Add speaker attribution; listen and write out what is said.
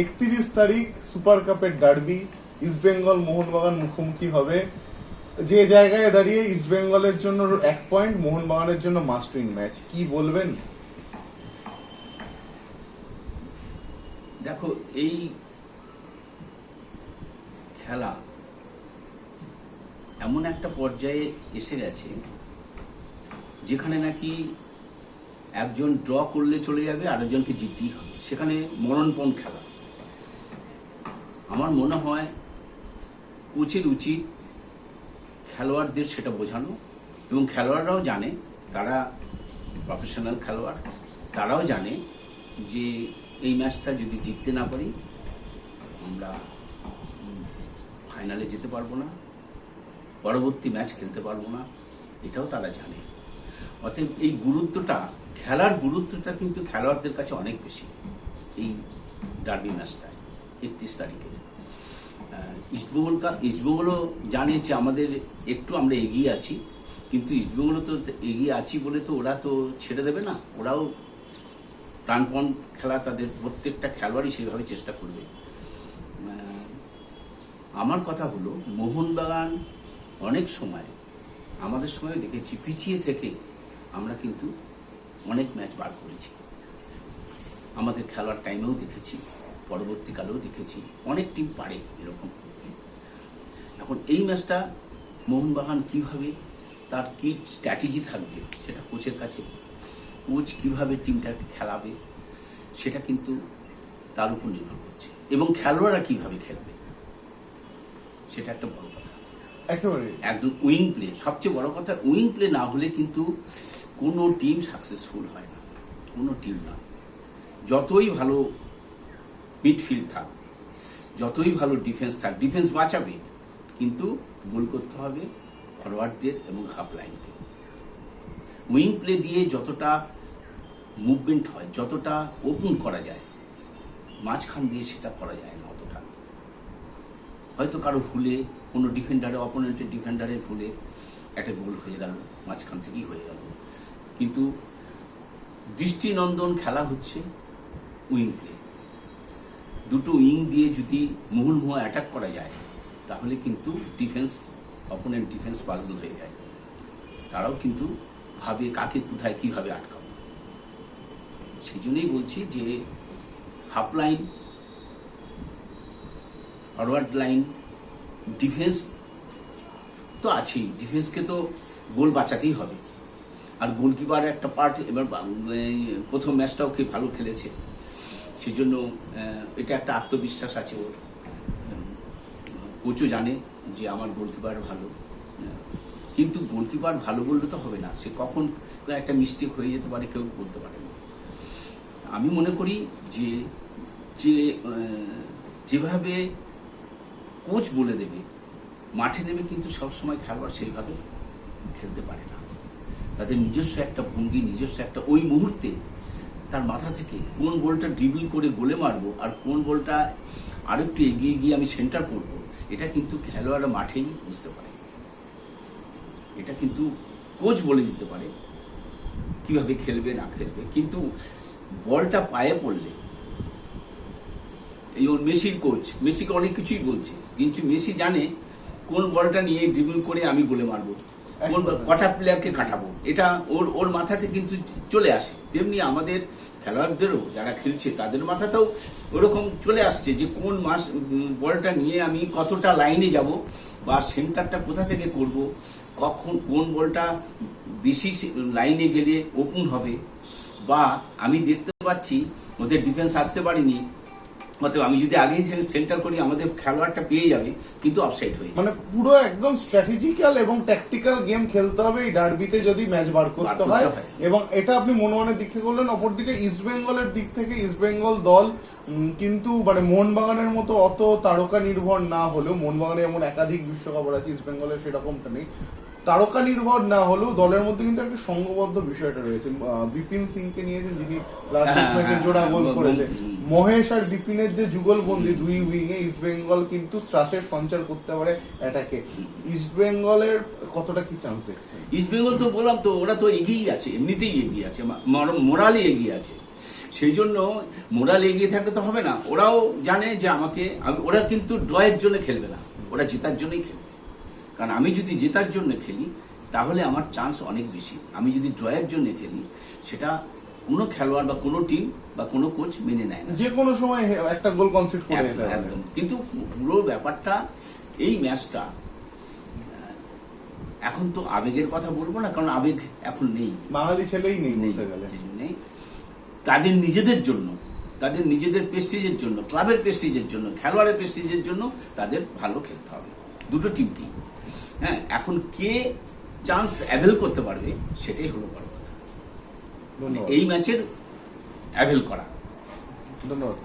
Speaker 1: একত্রিশ তারিখ সুপার কাপের ডার্বি ইস্টবেঙ্গল মোহনবাগান মুখোমুখি হবে। যে জায়গায় দাঁড়িয়ে ইস্টবেঙ্গলের জন্য এক পয়েন্ট, মোহনবাগানের জন্য মাস্ট উইন ম্যাচ। কি বলবেন?
Speaker 2: দেখো, এই খেলা এমন একটা পর্যায়ে এসে গেছে, যেখানে নাকি একজন ড্র করলে চলে যাবে, আরেকজনকে জিততেই হবে। সেখানে মরণপণ খেলা। আমার মনে হয় কোচের উচিত খেলোয়াড়দের সেটা বোঝানো, এবং খেলোয়াড়রাও জানে, তারা প্রফেশনাল খেলোয়াড়, তারাও জানে যে এই ম্যাচটা যদি জিততে না পারি, আমরা ফাইনালে যেতে পারব না, পরবর্তী ম্যাচ খেলতে পারব না, এটাও তারা জানে। অতএব এই গুরুত্বটা, খেলার গুরুত্বটা কিন্তু খেলোয়াড়দের কাছে অনেক বেশি, এই ডার্বি ম্যাচটায়, একত্রিশ তারিখে। ইস্টবেঙ্গল ইস্টবেঙ্গলও জানে যে আমাদের একটু আমরা এগিয়ে আছি, কিন্তু ইস্টবেঙ্গলও তো এগিয়ে আছি বলে তো ওরা তো ছেড়ে দেবে না। ওরাও প্রাণপণ খেলা তাদের প্রত্যেকটা খেলোয়াড়ই সেভাবে চেষ্টা করবে। আমার কথা হলো, মোহনবাগান অনেক সময় আমাদের সময় দেখেছি, পিছিয়ে থেকে আমরা কিন্তু অনেক ম্যাচ বার করেছি। আমাদের খেলার টাইমেও দেখেছি। পরবর্তীকালেও দেখেছি অনেক টিম পারে এরকম করতে। এখন এই ম্যাচটা মোহনবাগান কীভাবে তার কি স্ট্র্যাটেজি থাকবে সেটা কোচের কাছে কোচ কীভাবে টিমটাকে খেলাবে সেটা কিন্তু তার উপর নির্ভর করছে। এবং খেলোয়াড়রা কীভাবে খেলবে সেটা একটা বড় কথা।
Speaker 1: একেবারে।
Speaker 2: একদম উইং প্লে সবচেয়ে বড় কথা উইং প্লে না হলে কিন্তু কোনো টিম সাকসেসফুল হয় না। কোনো টিম না যতই ভালো মিডফিল্ড থাক। যতই ভালো ডিফেন্স থাক ডিফেন্স বাঁচাবে, কিন্তু গোল করতে হবে ফরওয়ার্ডদের এবং হাফ লাইনকে উইং প্লে দিয়ে যতটা মুভমেন্ট হয়, যতটা ওপেন করা যায়, মাঝখান দিয়ে সেটা করা যায় না অতটা। হয়তো কারও ভুলে, কোনো ডিফেন্ডারে অপোনেন্টের ডিফেন্ডারের ভুলে একটা গোল হয়ে গেল, মাঝখান থেকেই হয়ে গেল। কিন্তু দৃষ্টিনন্দন খেলা হচ্ছে উইং প্লে দুটো উইং দিয়ে যদি মুহুর্মুহ অ্যাটাক করা যায়, তাহলে কিন্তু ডিফেন্স অপোনেন্ট ডিফেন্স পাজল হয়ে যায়। তারাও কিন্তু ভাবে কাকে কোথায় কীভাবে আটকাবো। সেই জন্যই বলছি যে half line forward line defence তো আছেই। ডিফেন্সকে তো গোল বাঁচাতেই হবে। আর গোলকিপার একটা পার্ট এবার প্রথম ম্যাচটাও কে ভালো খেলেছে। সেই জন্য এটা একটা আত্মবিশ্বাস আছে ওর। কোচও জানে যে আমার গোলকিপার ভালো। কিন্তু গোলকিপার ভালো বললে তো হবে না। সে কখন একটা মিস্টেক হয়ে যেতে পারে কেউ বলতে পারে না। আমি মনে করি যে যে যেভাবে কোচ বলে দেবে, মাঠে নেমে কিন্তু সবসময় খেলোয়াড় সেইভাবে খেলতে পারে না। তাদের নিজস্ব একটা ভঙ্গি, নিজস্ব একটা ওই মুহূর্তে তার মাথা থেকে কোন বলটা ড্রিবল করে গোলে মারবো আর কোন বলটা আরেকটু এগিয়ে গিয়ে আমি সেন্টার করব, এটা কিন্তু খেলোয়াড়রা মাঠেই বুঝতে পারে। এটা কিন্তু কোচ বলে দিতে পারে কীভাবে খেলবে, না খেলবে। কিন্তু বলটা পায়ে পড়লে, এই ওর মেসির কোচ মেসিকে অনেক কিছুই বলছে, কিন্তু মেসি জানে কোন বলটা নিয়ে ড্রিবল করে আমি গোলে মারবো। কটা প্লেয়ারকে কাটাবো? এটা ওর ওর মাথাতে কিন্তু চলে আসে। তেমনি আমাদের খেলোয়াড়দেরও যারা খেলছে, তাদের মাথাতেও ওরকম চলে আসছে যে কোন মাস বলটা নিয়ে আমি কতটা লাইনে যাব বা সেন্টারটা কোথা থেকে করব, কখন কোন বলটা বেশি লাইনে গেলে ওপেন হবে, বা আমি দেখতে পাচ্ছি ওদের ডিফেন্স আসতে পারিনি অতএব আমি যদি আগেই সেন্টার করি আমাদের খেলোয়াড়টা পেয়ে যাবে কিন্তু অফসাইড হয়ে
Speaker 1: মানে পুরো একদম স্ট্র্যাটেজিক্যাল এবং ট্যাকটিক্যাল গেম খেলতে হবে এই ডার্বিতে যদি ম্যাচ বার করতে হয়। এবং এটা আপনি মনোয়ানের দিক থেকে বললেন অপরদিকে ইস্ট বেঙ্গলের দিক থেকে ইস্ট বেঙ্গল দল কিন্তু মানে মোহনবাগানের মতো অত তারকা নির্ভর না হলেও মোহনবাগানে এমন একাধিক বিশ্বকাপ আছে ইস্ট বেঙ্গলের সেরকমটা নেই। তারকা নির্ভর না হলেও দলের মধ্যে কিন্তু একটা সংঘবদ্ধ বিষয়টা রয়েছে। বিপিন সিংকে নিয়ে যে যিনি লাস্ট
Speaker 2: হ্যাঁ, হ্যাঁ,
Speaker 1: জোড়া গোল
Speaker 2: হ্যাঁ,
Speaker 1: করেছে। মহেশ আর বিপিনের যে যুগলবন্দি দুই উইংয়ে ইস্ট বেঙ্গল কিন্তু ত্রাসের সঞ্চার করতে পারে অ্যাটাকে ইস্ট বেঙ্গলের কতটা কি চান্স দেখছেন?
Speaker 2: ইস্ট বেঙ্গল তো বললাম তো ওরা তো এগিয়েই আছে এমনিতেই এগিয়ে আছে মোরালি এগিয়ে আছে। সেই জন্য মোরাল এগিয়ে থাকলে তো হবে না। ওরাও জানে যে আমাকে ওরা কিন্তু ড্রয়ের জন্য খেলবে না। ওরা জেতার জন্যই খেলবে। কারণ আমি যদি জেতার জন্য খেলি তাহলে আমার চান্স অনেক বেশি। আমি যদি ড্রয়ের জন্য খেলি সেটা কোনো খেলোয়াড় বা কোনো টিম বা কোনো কোচ মেনে নেয় না।
Speaker 1: যে কোনো সময় একটা গোল কনসিড করে
Speaker 2: একদম, কিন্তু পুরো ব্যাপারটা এই ম্যাচটা এখন তো আবেগের কথা বলব না কারণ আবেগ এখন নেই।
Speaker 1: বাঙালি ছেলেই নেই
Speaker 2: নেই তাদের নিজেদের জন্য তাদের নিজেদের প্রেস্টিজের জন্য ক্লাবের প্রেস্টিজের জন্য খেলোয়াড়ের প্রেস্টিজের জন্য তাদের ভালো খেলতে হবে। দুটো টিম টিমকেই হ্যাঁ এখন কে চান্স অ্যাভেল করতে পারবে সেটাই হলো বড় কথা।
Speaker 1: ধন্যবাদ।
Speaker 2: এই ম্যাচের অ্যাভেল করা।
Speaker 1: ধন্যবাদ।